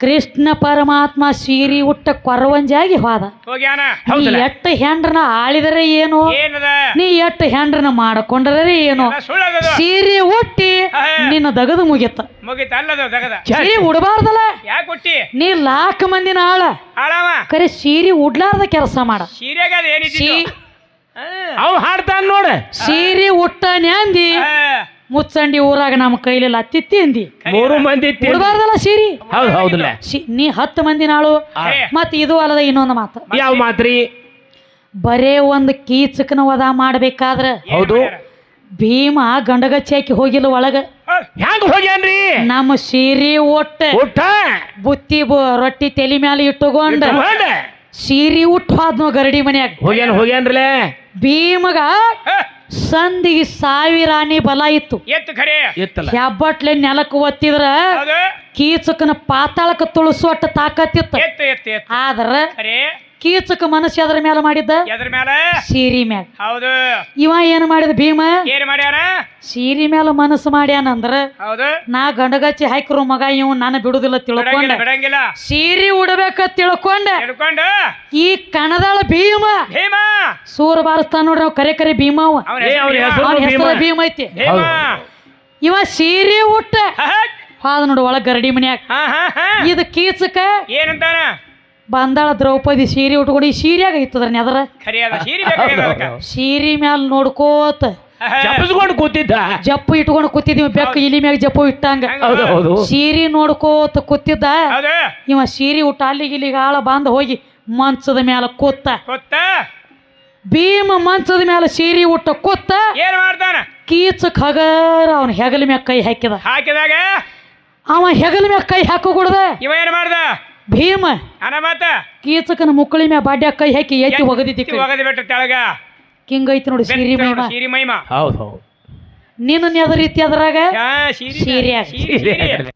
ಕೃಷ್ಣ ಪರಮಾತ್ಮ ಸೀರಿ ಉಟ್ಟ ಕೊರವಂಜಾಗಿ ಹೋದ. ಹೋಗ್ಯಾನ? ನೀ? ಎಟ್ಟು ಹೆಂಡ್ರನ ಆಳಿದರೆ ಏನು? ಏನದ? ನೀ ಎಟ್ಟು ಹೆಂಡ್ರನ ಮಾಡ್ಕೊಂಡರೇ ಏನು? ಸೀರಿ ಉಟ್ಟಿ ನಿನ್ನ ದಗದು ಮುಗಿತ. ಸೀರೆ ಉಡಬಾರ್ದಲ್ಲ? ನೀ ಲಾಕ್ ಮಂದಿನ ಆಳ. ಆಳವ? ಕರೆ ಸೀರೆ ಉಡ್ಲಾರ್ದ ಕೆಲಸ ಮಾಡ. ಅವ್ ಹಾಡ್ತಾನ ನೋಡ. ಸೀರೆ ಉಟ್ಟ ನ್ಯಾಂದಿ. ಮುಚ್ಚಂಡಿ ಊರಾಗ ನಮ್ಮ ಕೈಲಿಲ್ಲ ಅತ್ತಿ ತಿಂದಿ ಮೂರು ಮಂದಿ ಬಿಡಬಾರ್ದಲ್ಲ ಸೀರಿ? ಹೌದ್ ಹೌದಲ್ಲ ಸಿ- ನೀ ಹತ್ತು ಮಂದಿ ನಾಳು. ಮತ್ತೆ ಇದು ಅಲ್ಲದ ಇನ್ನೊಂದು ಮಾತು. ಯಾವ ಮಾತ್ರಿ? ಬರೇ ಒಂದು ಕೀಚಕನ ವದ ಮಾಡ್ಬೇಕಾದ್ರ ಹೌದು. ಭೀಮ ಗಂಡಗಚ್ಚಿ ಹಾಕಿ ಹೋಗಿಲ್ಲ ಒಳಗ. ಹೆಂಗ್ ಹೋಗ್ಯಾನ್ರಿ? ನಮ್ಮ ಸೀರೆ ಒಟ್ಟ ಊಟ ಬುತ್ತಿ ಬು- ರೊಟ್ಟಿ ತೆಲಿ ಮ್ಯಾಲ ಇಟ್ಟುಕೊಂಡ ಸೀರೆ ಉಟ್ಟು ಹೋದ್ನೋ ಗರಡಿ ಮನ್ಯಾಗ. ಹೋಗ್ಯಾನ ಹೋಗ್ಯಾನ್ರಲೇ? ಭೀಮಗ ಸಂದಿಗೆ ಸಾವಿರಾನಿ ಬಲ ಇತ್ತು. ಎತ್ತು ಖರೆ. ಇತ್ತಲ್ಲ ಹೆಬ್ಬಟ್ಲೆ ನೆಲಕ್ಕೆ ಒತ್ತಿದ್ರ ಕೀಚಕನ ಪಾತಾಳಕ್ಕೆ ತುಳಸುವಟ್ಟ ತಾಕತ್ತಿತ್ತು ಎತ್ತು ಎತ್ತು ಎತ್ತು. ಆದ್ರ ಖರೆ. ಕೀಚಕ ಮನಸ್ಸು ಅದ್ರ ಮೇಲೆ ಮಾಡಿದ್ದ? ಎದ್ರ ಮೇಲೆ ಸೀರಿ ಮ್ಯಾಲ. ಹೌದು. ಇವ ಏನ್ ಮಾಡಿದ ಭೀಮ? ಏನ್ ಮಾಡ್ಯಾರ ಸೀರಿ ಮೇಲೆ ಮನಸ್ಸು ಮಾಡ್ಯಾನಂದ್ರ ಹೌದು. ನಾ ಗಂಡಗಚ್ಚಿ ಹಾಕಿರೋ ಮಗ ಇವ್ ನಾನು ಬಿಡುದಿಲ್ಲ ತಿಳ್ಕೊಂಡ. ಬಿಡಂಗಿಲ್ಲ ಸೀರೆ ಉಡಬೇಕ ತಿಳ್ಕೊಂಡ. ಈ ಕಣದಾಳ ಭೀಮ. ಭೀಮ. ಸೂರ ಬಾರಿಸ್ತಾನ ನೋಡ್ರಿ ನಾವು ಕರೆ ಕರೆ ಭೀಮ ಅವನ ಹೆಸರು ಭೀಮ. ಐತಿ. ಭೀಮ. ಇವ ಸೀರೆ ಉಟ್ಟ. ಹಾದ ನೋಡು ಒಳಗ್ ಗರಡಿ ಮನ್ಯಾಗ. ಹ, ಹ, ಹ. ಇದು ಕೀಚಕ ಏನಂತಾನ? ಬಂದಾಳ ದ್ರೌಪದಿ ಸೀರೆ ಉಟ್ಕೊಂಡು ಈ ಸೀರೆಯಾಗ ಇತ್ತದ್ರ ನೆದರ ಸೀರೆ ಬೇಕಾಗ್ಯದ ಅದಕ್ಕ. ಸೀರೆ ಮ್ಯಾಲ ನೋಡ್ಕೋತ. ಕೂತಿದ್ದ? ಜಪ್ಪು ಇಟ್ಕೊಂಡು ಕೂತಿದ್ವಿ ಬೆಕ್ಕ ಇಲಿ ಮ್ಯಾಗ ಜಪ್ಪು ಇಟ್ಟಂಗ. ಹೌದು ಹೌದು ಸೀರೆ ನೋಡ್ಕೋತ ಕೂತಿದ್ದ. ಹೌದು. ಇವ ಸೀರೆ ಉಟ್ಟ ಅಲ್ಲಿಗೆ ಇಲ್ಲಿಗೆ ಆಳ ಬಂದ ಹೋಗಿ ಮಂಚದ ಮ್ಯಾಲ ಕೂತ. ಗೊತ್ತ ಭೀಮ ಮಂಚದ ಮ್ಯಾಲ ಸೀರೆ ಉಟ್ಟ ಕೂತ. ಏನ್ ಮಾಡ್ತಾನ ಕೀಚಕ್ ಹಗರ ಅವನ ಹೆಗಲ ಮ್ಯಾಗ ಕೈ ಹಾಕಿದ. ಹಾಕಿದಾಗ? ಅವ ಹೆಗಲ ಮ್ಯಾಗ ಕೈ ಹಾಕೋ ಕೊಡದ ಇವ ಏನ್ ಮಾಡ್ದ? ಭೀಮ ಅನ ಮಾತ ಕೀಚಕನ ಮುಕ್ಕಳಿ ಮ್ಯಾ ಬಾಡ್ಯಾಗ ಕೈ ಹಾಕಿ ಎತ್ತಿ ಒಗದಿದ್ದಿ ಒಗದಿ ಬಿಟ್ಟ ತೆಳಗ. ಹಿಂಗೈತಿ ನೋಡಿ ಸೀರೆ ಮೈಮ. ಸೀರಿ ಮೈಮ. ಹೌದು ಹೌದು. ನೀನು ನೆದ ರೀತಿ ಅದ್ರಾಗ? ಸೀರೆಯಾಗ. ಸೀರೆ, ಸೀರೆ.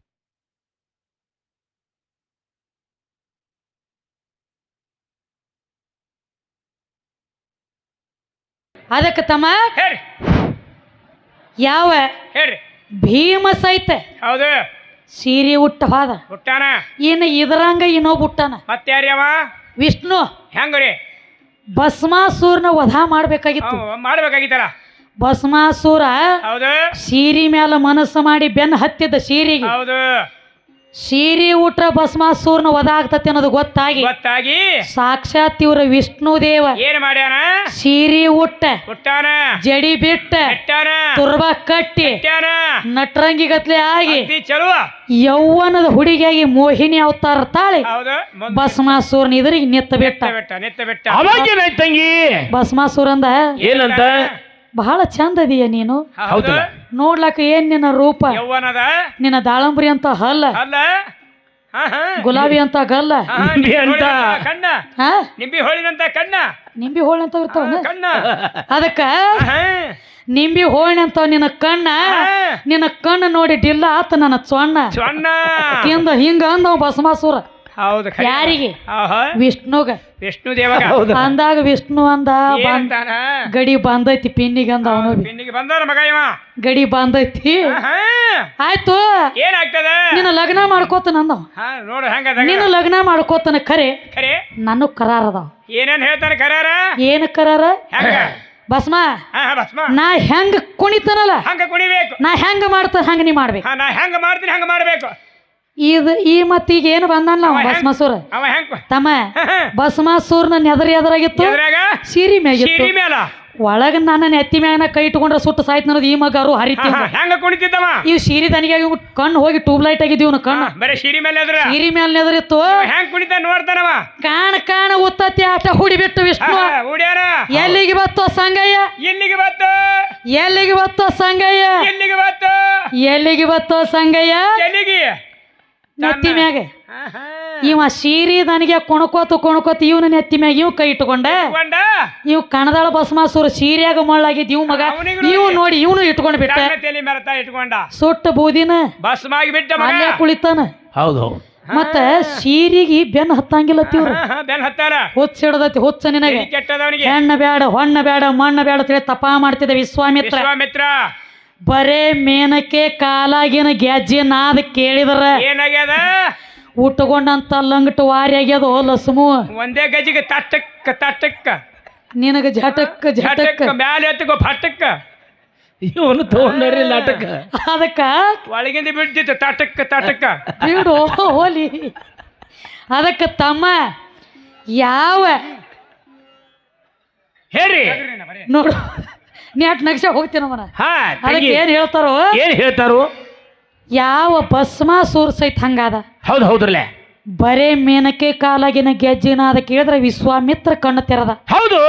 ಅದಕ್ಕೆ ತಮ್ಮ ಹೇಳ್ರಿ. ಯಾವ ಹೇಳ್ರಿ. ಭೀಮ ಸಹಿತ ಹೌದು. ಸೀರೆ ಉಟ್ಟ ಹೋದ ಹುಟ್ಟಾನ ಇನ್ನು ಇದರಂಗ ಇನ್ನೊಬ್ಬ ಹುಟ್ಟಾನ ಮತ್ತೆ ವಿಷ್ಣು ಹೆಂಗ್ರಿ? ಭಸ್ಮಾಸೂರ್ನ ವಧ ಮಾಡ್ಬೇಕಾಗಿತ್ತು. ಮಾಡ್ಬೇಕಾಗಿತ್ತಲ್ಲ? ಭಸ್ಮಾಸೂರ ಹೌದು. ಸೀರೆ ಮ್ಯಾಲ ಮನಸ್ಸು ಮಾಡಿ ಬೆನ್ನ ಹತ್ತಿದ್ದ ಸೀರೆಗೆ. ಹೌದು. ಸೀರೆ ಉಟ್ರ ಭಸ್ಮಾಸೂರ್ನ ವಧ ಆಗ್ತತಿ ಅನ್ನೋದು ಗೊತ್ತಾಗಿ ಗೊತ್ತಾಗಿ ಸಾಕ್ಷಾತ್ ಇವ್ರ ವಿಷ್ಣು ದೇವ ಏನ್ ಮಾಡ್ಯಾನ? ಸೀರೆ ಉಟ್ಟ ಹುಟ್ಟಾನ ಜಡಿ ಬಿಟ್ಟ ಹೆಟ್ಟಾನ ತುರ್ಬ ಕಟ್ಟಿ ಹೆಟ್ಟಾನ ನಟ್ರಂಗಿ ಗತ್ಲೆ ಆಗಿ ಅತಿ ಯೌವನದ ಹುಡುಗಿಯಾಗಿ ಮೋಹಿನಿ ಅವತಾರ ತಾಳಿ ಹೌದು ಭಸ್ಮಾಸೂರ್ನ ಎದುರಿಗೆ ನಿತ್ತ ಬಿಟ್ಟ. ನಿತ್ತ ಬಿಟ್ಟ ನಿತ್ತ ಬಿಟ್ಟ. ತಂಗಿ. ಭಸ್ಮಾಸೂರ್ ಅಂದ ಏನಂತ? ಬಹಳ ಚಂದ ಅದೀಯ ನೀನು. ಹೌದಾ. ಹೌದಲ್ಲ ನೋಡ್ಲಕ್ಕ ಏನ್ ನಿನ್ನ ರೂಪ? ಯೌವನದ? ನಿನ್ನ ದಾಳಂಬರಿ ಅಂತ ಹಲ್ಲ. ಅಲ್ಲ ಹಾ ಹಾ. ಗುಲಾಬಿ ಅಂತ ಗಲ್ಲ. ಹಾ, ಹಾ, ನಿಂಬೆ ನಿಂಬೆ ಅಂತ. ಹೋಳಿನಂತ ಕಣ್ಣ. ಹಾ? ನಿಂಬಿ ಹೋಳಿನಂತ ಕಣ್ಣ. ನಿಂಬಿ ಹೋಳ್ ಅಂತ ಇರ್ತಾವ ಕಣ್ಣ. ಅದಕ್ಕ ಹಾ, ನಿಂಬಿ ಹೋಳ್ ಅಂತ ನಿನ್ನ ಕಣ್ಣ ನಿನ್ನ ಕಣ್ಣು ನೋಡಿ ಡಿಲ್ಲ ಆತ ನನ್ನ ಚೊಣ್ಣ ಸೊಣ್ಣ ತಿಂದ ಹಿಂಗ ಅಂದ ಭಸ್ಮಾಸುರ ಹೌದು ಯಾರಿಗೆ? ಆಹಾ, ವಿಷ್ಣುಗ. ವಿಷ್ಣು ದೇವಗ. ಅಂದಾಗ ವಿಷ್ಣು ಅಂದ ಗಡಿ ಬಂದೈತಿ ಪಿನ್ನಿಗೆ ಅಂದ ಅವನು. ಪಿನ್ನಿಗೆ ಬಂದವನ ಮಗ ಇವ. ಗಡಿ ಬಂದೈತಿ. ಆಯ್ತು. ಏನಾಗ್ತದ? ನಿನ್ನ ಲಗ್ನ ಮಾಡ್ಕೋತನ ನಾನು ಹಾ ನೋಡು ಹೆಂಗದ ನೀನು ಲಗ್ನ ಮಾಡ್ಕೋತನ ಖರೆ ಖರೆ ನಾನು ಕರಾರ ಅದಾವ. ಏನೇನ್ ಹೇಳ್ತಾನೆ ಕರಾರ? ಏನು ಕರಾರ? ಹೆಂಗ? ಭಸ್ಮ. ನಾ ಹೆಂಗ್ ಕುಣಿತನಲ್ಲ. ಹಂಗ ಕುಣಿಬೇಕು. ನಾ ಹೆಂಗ ಮಾಡ್ತ ಹಂಗ ನೀ ಮಾಡ್ಬೇಕು. ನಾ ಹೆಂಗ ಮಾಡ್ತೀನಿ ಹಂಗ ಮಾಡ್ಬೇಕು. ಇದು ಈ ಮತ್ತೀಗ ಏನು ಬಂದಲ್ಲ ಅವ ಅವ ಹೆಂಗ್- ಭಸ್ಮಾಸುರ. ಅವ ಹೆಂಗ ತಮ್ಮ ಭಸ್ಮಾಸುರ್ನ ನೆದರಿ ಎದರಾಗಿತ್ತು ಎದ್ರಾಗ? ಸೀರಿ ಮ್ಯಾಗಿತ್ತು. ಒಳಗ ನನ್ನ ನೆತ್ತಿ ಮ್ಯಾಗ ಕೈ ಇಟ್ಕೊಂಡ್ರೆ ಸುಟ್ಟು ಸಾಯ್ತು ಅನ್ನೋದು ಈ ಮಗಾರು ಹರಿತ ಹರಿತೀವಿ ಹೆಂಗ ಕುಣಿತಿದ್ದವ? ಇವ್ ಸೀರಿ ಕಣ್ಣ ಕಣ್ಣು ಹೋಗಿ ಟ್ಯೂಬ್ ಲೈಟ್ ಆಗಿದ್ದೀವಿ ಇವ್ನ ಕಣ್ಣು. ಬರೀ ಸೀರಿ ಮೇಲೆ ಅದ್ರ ಸೀರಿ ಮೇಲೆ ನೆದರಿತ್ತು. ಹೆಂಗ್ ಕುಣಿತ ನೋಡ್ತಾನವ? ಕಾಣ ಕಾಣ ಉತ್ತತ್ತಿ ಆಟ ಹುಡಿಬಿಟ್ಟು ವಿಷ್ಣು. ಉಡ್ಯಾರ ಎಲ್ಲಿಗೆ ಬತ್ತೋ ಸಂಗಯ್ಯ? ಎಲ್ಲಿಗೆ ಬತ್ತು? ಎಲ್ಲಿಗೆ ಬತ್ತೋ ಸಂಗಯ್ಯ? ಎಲ್ಲಿಗೆ ಬತ್ತು? ಎಲ್ಲಿಗೆ ಬತ್ತೋ ಸಂಗಯ್ಯ? ಎಲ್ಲಿಗೆ? ನೆತ್ತಿ ಮ್ಯಾಗ. ಇವ ಸೀರಿ ನನಗೆ ಕೊಣಕೋತ ಕೊಣಕೋತ ಇವನ ನೆತ್ತಿ ಮ್ಯಾಗ. ಇವ್ ಕೈ ಇಟ್ಕೊಂಡ. ಕೊಂಡ ಇವ್ ಕಣದಾಳ ಭಸ್ಮಾಸುರ ಸೀರಿಯಾಗ ಮಳ್ಳಾಗಿದ್ ಇವ್ ಮಗ. ಇವ್ ನೋಡಿ ಇವನು ಇಟ್ಕೊಂಡ್ ಬಿಟ್ಟ. ಇಟ್ಕೊಂಡ. ಸುಟ್ಟ ಬೂದಿನ ಬಸ್ಮಾಗಿ ಬಿಟ್ಟ ಮಗ. ಅಲ್ಲೇ ಕುಳಿತಾನ. ಹೌದು ಹೌದು. ಮತ್ತ ಸೀರಿಗೆ ಬೆನ್ ಹತ್ತಂಗಿಲ್ಲ ತಿವ್ರು ಬೆನ್ ಹತ್ತಾರ. ಹುಚ್ಚ ಹಿಡದತಿ ಹುಚ್ಚ ನಿನಗೆ. ಹೆಣ್ಣ ಬೇಡ ಹೊಣ್ಣ ಬೇಡ ಮಣ್ಣ ಬೇಡ ತಿಳಿ ತಪಾ ಮಾಡ್ತಿದ್ದ ವಿಶ್ವಾಮಿತ್ರ. ವಿಶ್ವಾಮಿತ್ರ. ಬರೇ ಮೇನಕ್ಕೆ ಕಾಲಾಗಿನ ಗೆಜ್ಜೆ ನಾದ ಕೇಳಿದ್ರ. ಏನಾಗ್ಯದ? ಉಟ್ಕೊಂಡಂತ ಲಂಗಟ್ ವಾರಿ ಆಗ್ಯದ ಲಸಮು. ಒಂದೇ ಗಜಿಗೆ ತಟ್ಟಕ್ಕ ತಟ್ಟಕ್ಕ. ನಿನಗ ಝಟಕ್ ಝಟಕ್ ಝಟಕ್ಕ ಮ್ಯಾಲೆ ಎತ್ತಕೋ ಫಟಕ್ಕ. ಇವನು ತಗೊಂಡ್ರಿ ನಾಟಕ ಅದಕ್ಕ ಒಳಗಿಂದ ಬಿಡ್ತಿತ್ತು ತಟಕ್ಕ ತಟಕ್ಕ ಬಿಡು ಹೋಲಿ. ಅದಕ್ಕ ತಮ್ಮ ಯಾವ ಹೇಳ್ರಿ. ನೋಡು. ನೆಟ್ ನಕ್ಷ ಹೋಗ್ತೀನಿ ಮನ ಹಾ ಅದಕ್ಕೆ ಏನ್ ಹೇಳ್ತಾರೋ? ಏನ್ ಹೇಳ್ತಾರು? ಯಾವ ಭಸ್ಮಾಸೂರ್ ಸಹಿತ ಹಂಗಾದ? ಹೌದು ಹೌದ್ರಲ್ಲೇ. ಬರೇ ಮೇನಕೆ ಕಾಲಾಗಿನ ಗೆಜ್ಜಿನ ಅದ ಕೇಳಿದ್ರೆ ವಿಶ್ವಾಮಿತ್ರ ಕಣ್ಣು ತೆರದ. ಹೌದು.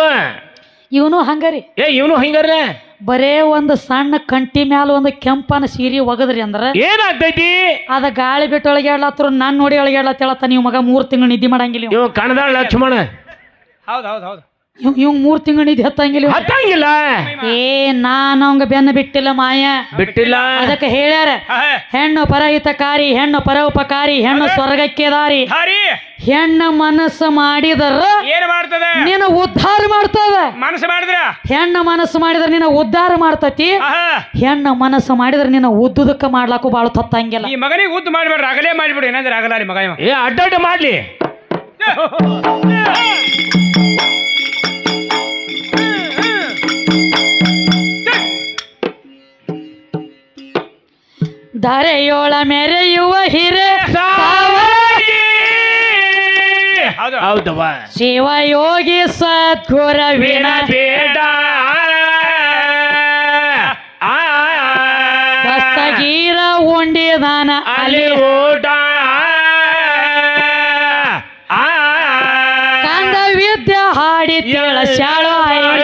ಇವನು ಹಂಗರಿ. ಏ ಇವನು ಹಿಂಗಾರ್ಲೆ? ಬರೇ ಒಂದು ಸಣ್ಣ ಕಂಟಿ ಮ್ಯಾಲ ಒಂದು ಕೆಂಪನ ಸೀರೆ ಒಗದ್ರಿ ಅಂದ್ರ. ಏನಾಗ್ತೈತಿ? ಅದ ಗಾಳಿ ಬಿಟ್ಟು ಒಳಗ್ಯಾಡ್ಲತ್ರು ನಾನ್ ನೋಡಿ ಒಳಗ್ಯಾಡ್ಲತ್ತೇಳತ್ತ ನೀವು ಮಗ ಮೂರು ತಿಂಗಳು ನಿದ್ದೆ ಮಾಡಂಗಿಲ್ಲ ಇವ ಕಣದಾಳ ಲಕ್ಷ್ಮಣ. ಹೌದು ಹೌದು ಹೌದು. ಇವ್ ಮೂರ್ ತಿಂಗಳ ನಿದ್ದೆ ಹತ್ತಂಗಿಲ್ಲ ಇವ. ಹತ್ತಂಗಿಲ್ಲ? ಏ ನಾನ್ ಅವಂಗ ಬೆನ್ನ ಬಿಟ್ಟಿಲ್ಲ ಮಾಯ. ಬಿಟ್ಟಿಲ್ಲ? ಅದಕ್ಕೆ ಹೇಳ್ಯಾರ. ಹೆಣ್ಣು ಪರಹಿತಕಾರಿ ಹೆಣ್ಣು ಪರೋಪಕಾರಿ ಹೆಣ್ಣು ಸ್ವರ್ಗಕ್ಕೆ ದಾರಿ ದಾರಿ ಹೆಣ್ಣ ಮನಸ್ಸು ಮಾಡಿದರ ಏನ್ ಮಾಡ್ತದ? ನಿನ್ನ ಉದ್ಧಾರ ಮಾಡ್ತದ. ಮನಸ್ಸು ಮಾಡಿದ್ರ? ಹೆಣ್ಣ ಮನಸ್ಸು ಮಾಡಿದ್ರೆ ನಿನ್ನ ಉದ್ಧಾರ ಮಾಡ್ತತಿ. ಆಹಾ. ಹೆಣ್ಣ ಮನಸ್ಸು ಮಾಡಿದ್ರೆ ನಿನ್ನ ಉದ್ದುದಕ್ಕ ಮಾಡ್ಲಾಕು ಬಾಳ ತತ್ತಂಗಿಲ್ಲ. ಈ ಮಗನಿಗೆ ಉದ್ದು ಮಾಡ್ಬೇಡ್ರಿ ಅಗಲೇ ಮಾಡಿಬಿಡು. ಏನಂದ್ರೆ ಆಗಲ್ಲ ಅಲ್ಲಿ ಮಗ ಇವ. ಏ ಅಡ್ಡ ಮಾಡ್ಲಿ. ಧರೆಯೋಳ ಮೆರೆಯುವ ಹಿರೆ ಹೌದವ ಶಿವಯೋಗಿ ಸದ್ಗುರ ವೀಣ ವೀಣ ಬೇಡ ಹಸ್ತಗೀರ ಉಂಡಿದಾನ ಅಲ್ಲಿ ಊಟ ಆ, ಕಂದ ವಿದ್ಯೆ ಹಾಡಿ ತಿಳ ಊಟ.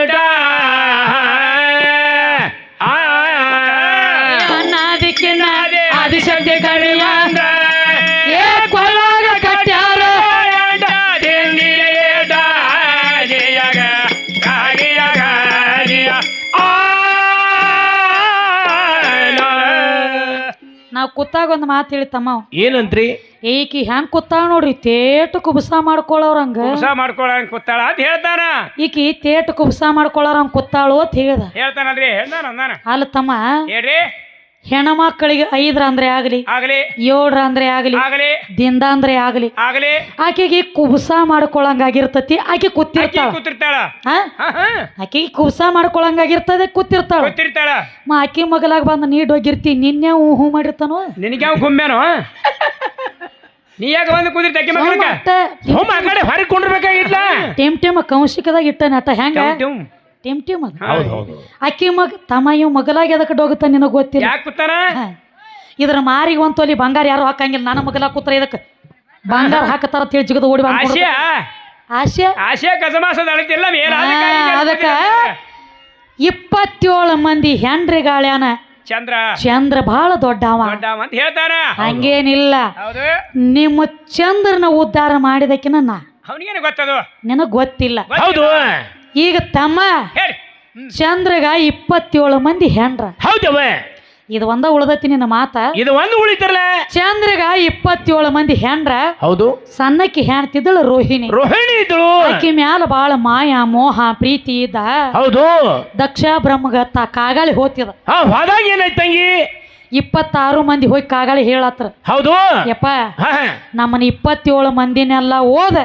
ಕುತ್ತಾಗ ಒಂದ್ ಮಾತು ಹೇಳಿತಮ್ಮ ಏನಂತ್ರಿ ಈಕಿ ಹೆಂಗ್ ಕುತ್ತಾಳ ನೋಡ್ರಿ ತೇಟ್ ಕುಬಸ ಮಾಡ್ಕೊಳ್ಳೋರಂಗ ಹೊಸ ಮಾಡ್ಕೊಳಂಗ್ ಕೂತಾಳ ಅಂತ ಹೇಳ್ತಾನ. ಈಕಿ ತೇಟು ಕುಬಸ ಮಾಡ್ಕೊಳ್ಳೋರಂಗ ಕುತ್ತಾಳು ಅಂತ ಹೇಳ್ದ. ಹೇಳ್ತಾನಲ್ರಿ ಹೇಳ್ತಾನ ಅಂದಾನ. ಅಲ್ಲ ತಮ್ಮ. ಹೇಳ್ರಿ. ಹೆಣ್ಮಕ್ಳಿಗೆ ಐದ್ರ ಅಂದ್ರೆ ಆಗ್ಲಿ ಆಗಲಿ. ಏಳ್ರ ಅಂದ್ರೆ ಆಗ್ಲಿ ಆಗಲಿ. ದಿಂದ ಅಂದ್ರೆ ಆಗಲಿ ಆಗಲಿ. ಆಕೆಗೆ ಕುಬುಸ ಮಾಡ್ಕೊಳಂಗಾಗಿರ್ತತಿ ಆಕೆ ಕೂತಿರ್ತಾಳ. ಆಕೆಗೆ ಕುಬುಸ ಮಾಡ್ಕೊಳಂಗಾಗಿರ್ತದೆ ಕೂತಿರ್ತಾಳ. ಕೂತಿರ್ತಾಳ. ಮ ಆಕಿ ಮಗಲಾಗ ಬಂದು ನೀಡ್ ಹೋಗಿರ್ತಿ ನಿನ್ನೆ ಹೂ ಹೂ ಮಾಡಿರ್ತಾನೋ? ನಿನಗೆ ಯಾವ ಗುಮ್ಮೇನೋ ನೀ ಯಾಕೆ ಬಂದು ಕೂತಿರ್ತ ಅಕ್ಕಿ ಮಕ್ಕಳಿಗೆ ಹೋಮ ಆ ಕಡೆ ಹೊರಗೆ ಕೊಂಡಿರ್ಬೇಕಾಗಿಲ್ಲ ಟೇಮ್ ಟೇಮ್ ಕೌಶಿಕದಾಗ ಇಟ್ಟ ನಟ ಹೆಂಗ? ಟೇಮ್ ಟೇಮ್ ಅದ ಹೌದು ಹೌದು. ಅಕ್ಕಿ ಮಗ ತಮ್ಮ ಇವ್ ಮಗಲಾಗಿ ಅದಕ್ಕೆ ಡೋಗುತ್ತ ನಿನಗೆ ಗೊತ್ತಿಲ್ಲ. ಯಾಕೆ ಕೂತಾನ ಹಾ. ಇದ್ರ ಮಾರಿಗೆ ಒಂದ್ ತೊಲಿ ಬಂಗಾರ ಯಾರು ಹಾಕಂಗಿಲ್ಲ ನನ್ನ ಮಗಲ ಕೂತ್ರ ಇದಕ್ಕೆ. ಬಂಗಾರ ಹಾಕತಾರ ತಿಳಿ ಜಿಗದ ಓಡಿ ಬಂದ್ ಆಶೆ? ಆಸೆ ಆಶೆ ಕಸಮಾಸದ ಅಳತಿಲ್ಲ ಮೇಲ ಆ, ಅದಕ್ಕ ಇಪ್ಪತ್ತೇಳು ಮಂದಿ ಹೆಂಡ್ರಿ ಗಾಳ್ಯಾನ. ಚಂದ್ರ. ಚಂದ್ರ ಬಹಳ ದೊಡ್ಡವ. ದೊಡ್ಡವ ಅಂತ ಹೇಳ್ತಾನ. ಹಂಗೇನಿಲ್ಲ. ಹೌದು. ನಿಮ್ಮ ಚಂದ್ರನ ಉದ್ಧಾರ ಮಾಡಿದಕ್ಕಿನ ನಾ. ಅವನಿಗೇನು ಗೊತ್ತದು? ನಿನಗ್ ಗೊತ್ತಿಲ್ಲ. ಹೌದು. ಈಗ ತಮ್ಮ ಹೇಳಿ. ಚಂದ್ರಗ ಇಪ್ಪತ್ತೇಳು ಮಂದಿ ಹೆಂಡ್ರ ಹೌದವ ಇದು ಒಂದ ಉಳ್ದತಿ ನಿನ್ನ ಮಾತ. ಇದು ಒಂದು ಉಳಿತಾರಲ್ಲ ಚಂದ್ರಗ ಇಪ್ಪತ್ತೇಳು ಮಂದಿ ಹೆಂಡ್ರ ಹೌದು. ಸಣ್ಣಕ್ಕಿ ಹೆಣ್ತಿದ್ದಳು ರೋಹಿಣಿ. ರೋಹಿಣಿ ಇದ್ದಳು. ಆಕಿ ಮ್ಯಾಲ ಬಾಳ ಮಾಯ ಮೋಹ ಪ್ರೀತಿ ಇದ್ದ. ಹೌದು. ದಕ್ಷ ಬ್ರಹ್ಮಗ ತ ಕಾಗಾಳಿ ಹೋತಿದ. ಹಾ ಹೋದಾಗ ಏನಾಯ್ತು ತಂಗಿ? ಇಪ್ಪತ್ತಾರು ಮಂದಿ ಹೋಗಿ ಕಾಗಾಳಿ ಹೇಳತ್ರ. ಹೌದು. ಯಪ್ಪ ನಮ್ಮನ್ನ ಇಪ್ಪತ್ತೇಳು ಮಂದಿನೆಲ್ಲ ಓದ.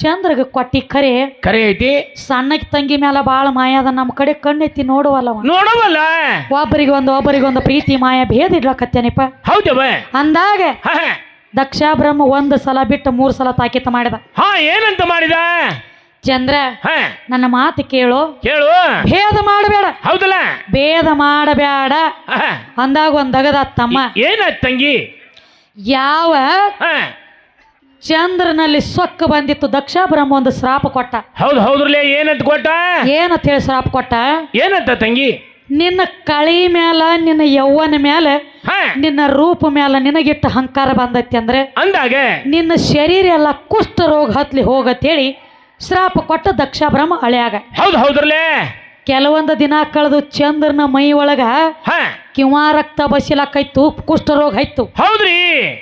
ಚಂದ್ರಗ ಕೊಟ್ಟಿ ಖರೆ ಕರೆ ಐತಿ? ಸಣ್ಣಕ್ಕೆ ತಂಗಿ ಮ್ಯಾಲ ಬಾಳ ಮಾಯ ಅದ. ನಮ್ಮ ಕಡೆ ಕಣ್ಣೆತ್ತಿ ನೋಡುವಲ್ಲ ನೋಡವಲ್ಲ? ಒಬ್ಬರಿಗೆ ಒಂದು ಒಬ್ಬರಿಗೆ ಒಂದು ಪ್ರೀತಿ ಮಾಯ ಭೇದ ಇಡ್ಲಕತ್ತೇನಿಪ್ಪ. ಹೌದವ ಅಂದಾಗ ದಕ್ಷಾಬ್ರಹ್ಮ ಒಂದು ಸಲ ಬಿಟ್ಟು ಮೂರು ಸಲ ತಾಕೀತ ಮಾಡಿದ. ಹಾ ಏನಂತ ಮಾಡಿದ? ಚಂದ್ರ ಹಾ. ನನ್ನ ಮಾತು ಕೇಳು. ಕೇಳು. ಭೇದ ಮಾಡಬೇಡ. ಹೌದಲ್ಲ? ಭೇದ ಮಾಡಬೇಡ. ಅಂದಾಗ ಒಂದ್ ದಗದ ತಮ್ಮ. ಏನಾಯ್ತು ತಂಗಿ? ಯಾವ ಹಾ. ಚಂದ್ರನಲ್ಲಿ ಸೊಕ್ಕ ಬಂದಿತ್ತು ದಕ್ಷ ಬ್ರಹ್ಮ ಒಂದು ಶ್ರಾಪ ಕೊಟ್ಟ. ಹೌದು ಹೌದ್ರಲ್ಲೇ ಏನಂತ ಕೊಟ್ಟ? ಏನಂತ ಹೇಳಿ ಶ್ರಾಪ ಕೊಟ್ಟ? ಏನಂತ ತಂಗಿ? ನಿನ್ನ ಕಳಿ ಮ್ಯಾಲ ನಿನ್ನ ಯೌವನ ಮ್ಯಾಲ ಹಾ. ನಿನ್ನ ರೂಪ ಮ್ಯಾಲ ನಿನಗಿಟ್ಟ ಅಹಂಕಾರ ಬಂದೈತಿ ಅಂದ್ರೆ ಅಂದಾಗ? ನಿನ್ನ ಶರೀರ ಎಲ್ಲ ಕುಷ್ಠ ರೋಗ ಹತ್ಲಿ ಹೋಗತ್ತೇಳಿ ಶ್ರಾಪ ಕೊಟ್ಟ ದಕ್ಷ ಬ್ರಹ್ಮ ಹಳೆಯಾಗ. ಹೌದು ಹೌದ್ರಲೇ ಕೆಲವೊಂದು ದಿನ ಕಳೆದು ಚಂದ್ರನ ಮೈ ಒಳಗ ಹಾ. ಕಿವ ರಕ್ತ ಬಸಿಲಕ್ಕೈತು ಕುಷ್ಠ ರೋಗ ಆಯ್ತು. ಹೌದ್ರಿ?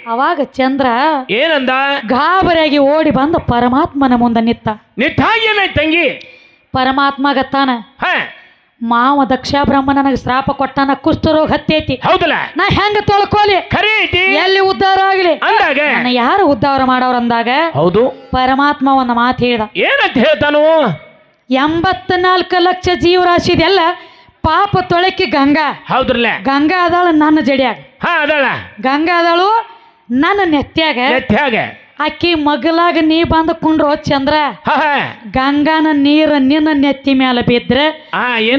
ಅವಾಗ ಚಂದ್ರ ಏನಂದ? ಗಾಬರಿಯಾಗಿ ಓಡಿ ಬಂದು ಪರಮಾತ್ಮನ ಮುಂದೆ ನಿತ್ತ. ನಿಟ್ಟಾಗಿ ಏನಾಯ್ತು ತಂಗಿ? ಪರಮಾತ್ಮಗ ತಾನ ಹಾ. ಮಾವ ದಕ್ಷ ಬ್ರಹ್ಮ ನನಗೆ ಶ್ರಾಪ ಕೊಟ್ಟಾನ ಕುಷ್ಠರೋಗ ಹತ್ತೈತಿ. ಹೌದಲ್ಲ? ನಾ ಹೆಂಗ ತೊಳ್ಕೊಲಿ? ಖರೆ ಐತಿ ಎಲ್ಲಿ ಉದ್ಧಾರ ಆಗ್ಲಿ? ಅಂದಾಗ? ನನ್ನ ಯಾರು ಉದ್ಧಾರ ಮಾಡೋರು ಅಂದಾಗ? ಹೌದು. ಪರಮಾತ್ಮ ಒಂದು ಮಾತು ಹೇಳ್ದ. ಏನಂತ ಹೇಳ್ತಾನು? ಎಂಬತ್ನಾಲ್ಕು ಲಕ್ಷ ಜೀವರಾಶಿ ಇದೆಲ್ಲ ಪಾಪ ತೊಳಕಿ ಗಂಗಾ. ಹೌದ್ರಲ್ಲ? ಗಂಗಾ ಅದಾಳ ನನ್ನ ಜಡಿಯಾಗ. ಹಾ ಅದಳ. ಗಂಗಾ ಅದಾಳು ನನ್ನ ನೆತ್ಯಾಗ. ಎತ್ತ್ಯಾಗ ಅಕ್ಕಿ ಮಗಲಾಗ ನೀ ಬಂದು ಕುಂಡ್ರೋ ಚಂದ್ರ ಹಾ ಹಾ. ಗಂಗಾನ ನೀರ ನಿನ್ನ ನೆತ್ತಿ ಮೇಲೆ ಬಿದ್ರೆ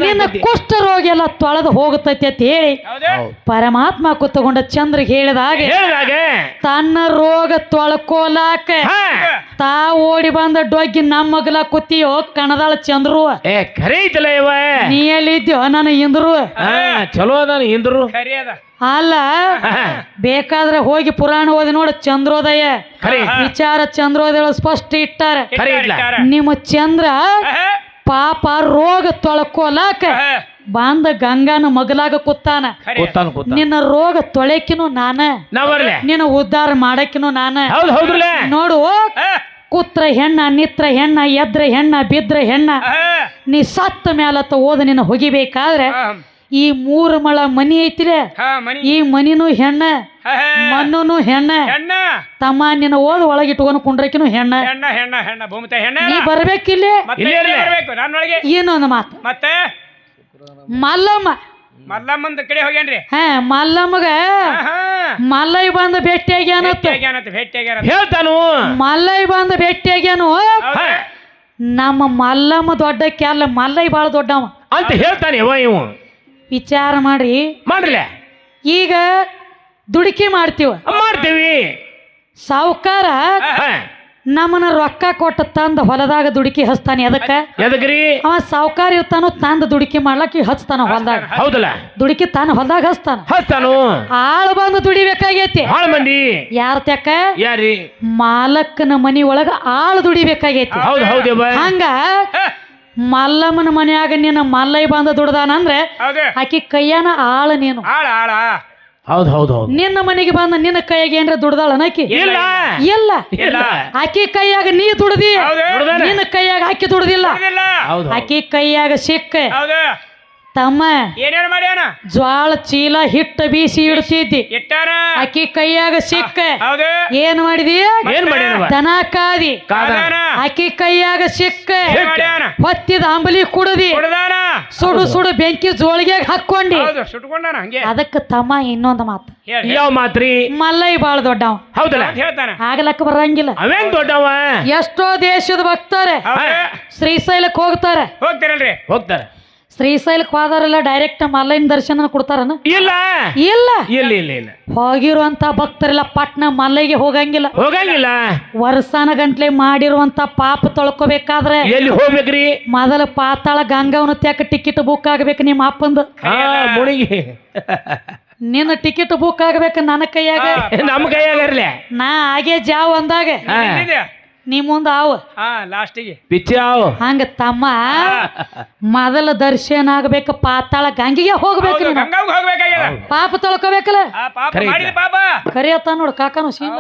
ನಿನ್ನ ಕುಷ್ಠ ಕುಷ್ಠರೋಗ ಎಲ್ಲ ತೊಳೆದು ಹೋಗುತ್ತೈತಿ ಅಂತ ಹೇಳಿ ಹೌದು? ಪರಮಾತ್ಮ ಕೂತ್ಕೊಂಡ ಚಂದ್ರಿಗೆ ಹೇಳಿದಾಗ ಹೇಳಿದಾಗ? ತನ್ನ ರೋಗ ತೊಳ್ಕೋಲಾಕ ತಾ ಓಡಿ ಬಂದ ಡೊಗ್ಗಿ ನಮ್ಮ ಮಗಲ ಕೂತಿಯೋ ಕಣದಾಳ ಚಂದ್ರು. ನೀ ಎಲ್ಲಿದ್ಯೋ ನಾನು ಇಂದ್ರು. ಚಲೋ ಅದ ಇಂದ್ರು. ಅಲ್ಲ ಬೇಕಾದ್ರೆ ಹೋಗಿ ಪುರಾಣ ಓದಿ ನೋಡ ಚಂದ್ರೋದಯ. ವಿಚಾರ ಚಂದ್ರೋದಯ ಸ್ಪಷ್ಟ ಇಟ್ಟಾರೆ. ನಿಮ್ಮ ಚಂದ್ರ ಪಾಪ ರೋಗ ತೊಳ್ಕೋಲಾಕ ಬಾಂದ ಗಂಗಾನ ಮಗಲಾಗ ಕೂತಾನ. ನಿನ್ನ ರೋಗ ತೊಳೆಕಿನು ನಾನ. ನಿನ್ನ ಉದ್ಧಾರ ಮಾಡಕಿನು ನಾನ. ನೋಡು ಕೂತ್ರ ಹೆಣ್ಣ ನಿತ್ರ ಹೆಣ್ಣ ಎದ್ರ ಹೆಣ್ಣ ಬಿದ್ರ ಹೆಣ್ಣ. ನೀ ಸತ್ತ ಮ್ಯಾಲತ್ತ ಓದ ನಿನ್ನ ಹೊಗಿಬೇಕಾದ್ರೆ ಈ ಮೂರು ಮಳ ಮನಿ ಐತಿಲೆ? ಮನಿ. ಈ ಮನಿನು ಹೆಣ್ಣ ಮಣ್ಣು ಮಣ್ಣುನು ಹೆಣ್ಣ. ಹೆಣ್ಣ. ತಮ್ಮ ನಿನ್ನ ಓದ್ ಒಳಗಿಟ್ಕೊಂಡು ಕುಂಡ್ರಕಿನು ಹೆಣ್ಣ. ಹೆಣ್ಣ ಹೆಣ್ಣ ಹೆಣ್ಣ. ಭೂಮಿತ ಹೆಣ್ಣ. ನೀ ಬರ್ಬೇಕಿಲ್ಲಿ? ನನ್ನೊಳಗೆ ಏನೊಂದು ಮಾತು. ಮತ್ತೆ? ಮಲ್ಲಮ್ಮ. ಮಲ್ಲಮ್ಮಂದ ಕಡೆ ಹೋಗ್ಯಾನ್ರಿ. ಹಾ ಮಲ್ಲಮ್ಮಗ ಮಲ್ಲೈ ಬಂದ ಆಗ್ಯಾನ ಭೇಟಿಯಾಗ್ಯಾನಂತ ಭೇಟಿಯಾಗ್ಯಾರ ಹೇಳ್ತಾನು. ಮಲ್ಲೈ ಬಂದ ಭೇಟಿ ಆಗ್ಯಾನು? ನಮ್ಮ ಮಲ್ಲಮ್ಮ ದೊಡ್ಡ ಕ್ಯಾಲ ಮಲ್ಲೈ ಬಾಳ ದೊಡ್ಡವ. ಅಂತ ಹೇಳ್ತಾನೆ ಇವ ಇವು ವಿಚಾರ ಮಾಡ್ರಿ. ಮಾಡ್ರಿ ಈಗ ದುಡುಕಿ ಮಾಡ್ತೀವ. ಮಾಡ್ತೀವಿ. ಸಾವುಕಾರ ನಮ್ಮನ್ನ ರೊಕ್ಕ ಕೊಟ್ಟ ತಂದ ಹೊಲದಾಗ ದುಡುಕಿ ಹಚ್ತಾನೆ ಅದಕ್ಕ ಎದಕ್ರಿ? ಅವ ಸಾವುಕಾರ ಇರ್ತಾನು ತಂದ ದುಡುಕಿ ಮಾಡ್ಲಕ್ಕ ಹಚ್ತಾನ ಹೊಲದಾಗ. ಹೌದಲ್ಲ? ದುಡುಕಿ ತಾನು ಹೊಲದಾಗ ಹಚ್ತಾನ. ಹಚ್ತಾನು. ಆಳು ಬಂದು ದುಡಿಬೇಕಾಗೈತಿ. ಆಳ್ ಮಂದಿ. ಯಾರ ತೆಕ್ಕ ಯಾರಿ? ಮಾಲಕ್ಕನ ಮನಿ ಒಳಗ ಆಳು ದುಡಿಬೇಕಾಗೈತಿ. ಹೌದು ಹೌದು ಹಂಗ ಮಲ್ಲಮ್ಮನ ಮನೆಯಾಗ ನಿನ್ನ ಮಲ್ಲೈ ಬಂದ ದುಡ್ದಾನ ಅಂದ್ರೆ ಆಕಿ ಕೈಯಾನ ಆಳ ನೀನು. ಆಳ ಆಳ. ಹೌದ್ ಹೌದ್ ಹೌದ್. ನಿನ್ನ ಮನೆಗೆ ಬಂದ ನಿನ್ನ ಕೈಯಾಗ ಏನ್ರ ದುಡ್ದಾಳನ ಆಕಿ? ಇಲ್ಲ. ಇಲ್ಲ. ಇಲ್ಲ. ಆಕಿ ಕೈಯಾಗ ನೀ ದುಡ್ದಿ. ನಿನ್ನ ಕೈಯಾಗ ಆಕಿ ದುಡ್ದಿಲ್ಲ. ಆಕಿ ಕೈಯಾಗ ಸಿಕ್ಕ. ಹೌದು. ತಮ್ಮ ಏನೇನು ಮಾಡ್ಯಾನ? ಜ್ವಾಳ ಚೀಲ ಹಿಟ್ಟು ಬೀಸಿ ಇಡ್ತಿದ್ದಿ. ಇಟ್ಟಾರ? ಆಕಿ ಕೈಯಾಗ ಸಿಕ್ಕ. ಹೌದು. ಏನ್ ಮಾಡಿದಿ? ಏನ್ ದನ ಕಾದಿ. ಅಕ್ಕಿ ಆಕಿ ಕೈಯಾಗ ಸಿಕ್ಕ. ಮಾಡ್ಯಾನ? ಹೊತ್ತಿದ ಅಂಬಲಿ ಕುಡದಿ. ಕುಡ್ದಾನ? ಸುಡು ಸುಡು ಬೆಂಕಿ ಜೋಳಿಗೆ ಹಾಕೊಂಡಿ ಹೌದು ಸುಟ್ಕೊಂಡಾನ ಹಂಗೆ. ಅದಕ್ಕೆ ತಮ್ಮ ಇನ್ನೊಂದು ಮಾತು. ಹೇಳಿ ಯಾವ ಮಾತ್ರಿ? ಮಲ್ಲೈ ಬಾಳ ದೊಡ್ಡವ. ಹೌದಲ್ಲ? ಹೇಳ್ತಾನ? ಆಗ್ಲಕ್ಕ ಬರಂಗಿಲ್ಲ. ಅವೇನ್ ದೊಡ್ಡವ? ಎಷ್ಟೋ ದೇಶದ ಭಕ್ತಾರೆ ಶ್ರೀಶೈಲಕ್ಕೆ ಹೋಗ್ತಾರೆ. ಹೋಗ್ತಾರೆ ಹೋಗ್ತಾರ. ಶ್ರೀಶೈಲಕ್ಕೆ ಹೋದವರೆಲ್ಲ ಡೈರೆಕ್ಟ್ ಆನ್ಲೈನ್ ದರ್ಶನ ಕೊಡ್ತಾರನ? ಇಲ್ಲ. ಇಲ್ಲ. ಇಲ್ಲ ಇಲ್ಲ ಇಲ್ಲ. ಹೋಗಿರುವಂತ ಭಕ್ತರೆಲ್ಲ ಪಟ್ನ ಮಲ್ಲೈಗೆ ಹೋಗಂಗಿಲ್ಲ. ಹೋಗಂಗಿಲ್ಲ. ವರ್ಷಾನ ಗಂಟ್ಲೆ ಮಾಡಿರುವಂತ ಪಾಪ ತೊಳ್ಕೊಬೇಕಾದ್ರೆ ಎಲ್ಲಿ ಹೋಗ್ಬೇಕ್ರಿ? ಮೊದಲ ಪಾತಾಳ ಗಂಗಾವನ ತ್ಯಾಕ ಟಿಕೆಟ್ ಬುಕ್ ಆಗ್ಬೇಕು ನಿಮ್ಮ ಅಪ್ಪಂದು. ಮುಳುಗಿ ನಿನ್ನ ಟಿಕೆಟ್ ಬುಕ್ ಆಗ್ಬೇಕು ನನ್ನ ಕೈಯಾಗ. ನಮ್ಮ ಕೈಯಾಗ ಇರ್ಲಿ. ನಾ ಹಾಗೆ ಜಾವ್ ಅಂದಾಗ. ನೀ ಮುಂದ ಆವು. ಹಾ ಲಾಸ್ಟಿಗೆ. ಪಿಚ್ಚಾವ್ ಹಂಗ ತಮ್ಮ ಮೊದಲ ದರ್ಶನ ಆಗ್ಬೇಕ ಪಾತಾಳ ಗಂಗಿಗೆ ಹೋಗ್ಬೇಕು ನೀನು. ಹೋಗ್ಬೇಕಾಗ್ಯದ. ಪಾಪ ತೊಳ್ಕೋಬೇಕಲ್ಲ? ಆ ಪಾಪ ಖರೆ ಮಾಡಿದ ಪಾಪ. ಕರಿಯತ್ತ ನೋಡು ಕಾಕನು ಸೀನ್.